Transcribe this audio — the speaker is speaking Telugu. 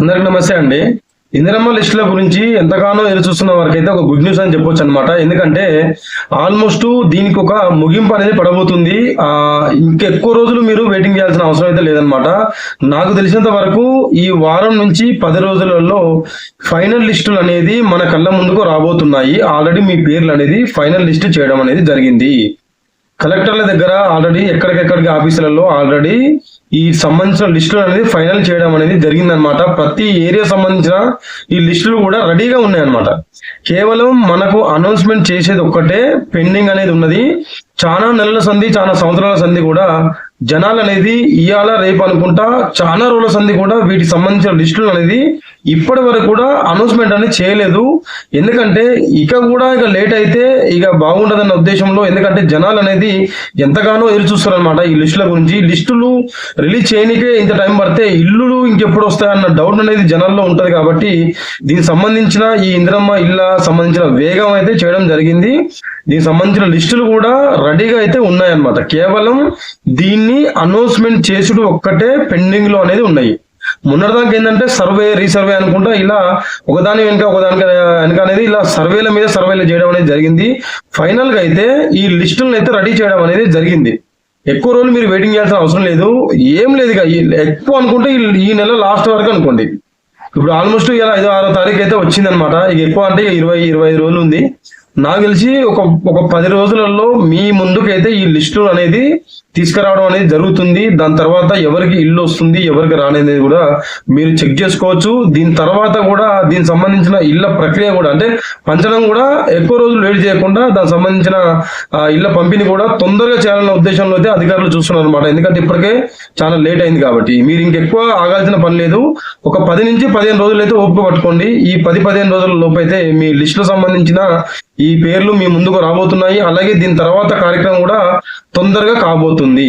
అందరికి నమస్తే అండి. ఇందిరమ్మ లిస్టుల గురించి ఎంతగానో ఎదురు చూస్తున్న వారికైతే ఒక గుడ్ న్యూస్ అని చెప్పొచ్చు అనమాట ఎందుకంటే ఆల్మోస్ట్ దీనికి ఒక ముగింపు అనేది పడబోతుంది. ఆ ఇంకెక్కువ రోజులు మీరు వెయిటింగ్ చేయాల్సిన అవసరం అయితే లేదనమాట నాకు తెలిసినంత వరకు ఈ వారం నుంచి పది రోజులలో ఫైనల్ లిస్టులు అనేది మన కళ్ళ ముందుకు రాబోతున్నాయి. ఆల్రెడీ మీ పేర్లు అనేది ఫైనల్ లిస్ట్ చేయడం అనేది జరిగింది. కలెక్టర్ల దగ్గర ఆల్రెడీ ఎక్కడికెక్కడికి ఆఫీసులలో ఆల్రెడీ ఈ సంబంధించిన లిస్టులు అనేది ఫైనల్ చేయడం అనేది జరిగిందనమాట ప్రతి ఏరియా సంబంధించిన ఈ లిస్టులు కూడా రెడీగా ఉన్నాయన్నమాట. కేవలం మనకు అనౌన్స్మెంట్ చేసేది ఒక్కటే పెండింగ్ అనేది ఉన్నది. చాలా నెలల సంధి చాలా సంవత్సరాల సంధి కూడా జనాలు అనేది ఇవాళ రేపు అనుకుంటా చాలా రోజుల సంధి కూడా వీటికి సంబంధించిన లిస్టులు అనేది ఇప్పటి వరకు కూడా అనౌన్స్మెంట్ అనేది చేయలేదు. ఎందుకంటే ఇక కూడా ఇక లేట్ అయితే ఇక బాగుండదన్న ఉద్దేశంలో ఎందుకంటే జనాలు అనేది ఎంతగానో ఎదురు చూస్తారనమాట ఈ లిస్టుల గురించి. లిస్టులు రిలీజ్ చేయనికే ఇంత టైం పడితే ఇల్లులు ఇంకెప్పుడు వస్తాయన్న డౌట్ అనేది జనాల్లో ఉంటుంది కాబట్టి దీనికి సంబంధించిన ఈ ఇందిరమ్మ ఇళ్ళ సంబంధించిన వేగం అయితే చేయడం జరిగింది. దీనికి సంబంధించిన లిస్టులు కూడా రెడీగా అయితే ఉన్నాయన్నమాట. కేవలం దీన్ని అనౌన్స్మెంట్ చేసుడు ఒక్కటే పెండింగ్లో అనేది ఉన్నాయి. మొన్నటిదాకా ఏంటంటే సర్వే రీసర్వే అనుకుంటా ఇలా ఒకదాని వెనుక ఒకదాని వెనుక అనేది ఇలా సర్వేల మీద సర్వేలు చేయడం అనేది జరిగింది. ఫైనల్గా అయితే ఈ లిస్టులను అయితే రెడీ చేయడం అనేది జరిగింది. ఎక్కువ రోజులు మీరు వెయిటింగ్ చేయాల్సిన అవసరం లేదు. ఏం లేదు ఇక. ఎక్కువ అనుకుంటే ఈ- ఈ నెల లాస్ట్ వరకు అనుకోండి. ఇప్పుడు ఆల్మోస్ట్ ఇలా ఐదో ఆరో తారీఖు అయితే వచ్చిందనమాట ఇక ఎక్కువ అంటే ఇరవై ఇరవై ఐదు రోజులు ఉంది. నాకు తెలిసి ఒక ఒక పది రోజులలో మీ ముందుకైతే ఈ లిస్టు అనేది తీసుకురావడం అనేది జరుగుతుంది. దాని తర్వాత ఎవరికి ఇల్లు వస్తుంది ఎవరికి రానేది కూడా మీరు చెక్ చేసుకోవచ్చు. దీని తర్వాత కూడా దీనికి సంబంధించిన ఇళ్ళ ప్రక్రియ కూడా అంటే పంచడం కూడా ఎక్కువ రోజులు వేడి చేయకుండా దానికి సంబంధించిన ఇళ్ళ పంపిణీ కూడా తొందరగా చేయాలన్న ఉద్దేశంలో అయితే అధికారులు చూస్తున్నారు అనమాట ఎందుకంటే ఇప్పటికే చాలా లేట్ అయింది కాబట్టి. మీరు ఇంకెక్కువ ఆగాల్సిన పని లేదు. ఒక పది నుంచి పదిహేను రోజులు అయితే ఓపిక పట్టుకోండి. ఈ పది పదిహేను రోజుల లోపు అయితే మీ లిస్టులో సంబంధించిన ఈ పేర్లు మీ ముందుకు రాబోతున్నాయి. అలాగే దీని తర్వాత కార్యక్రమం కూడా తొందరగా కాబోతుంది.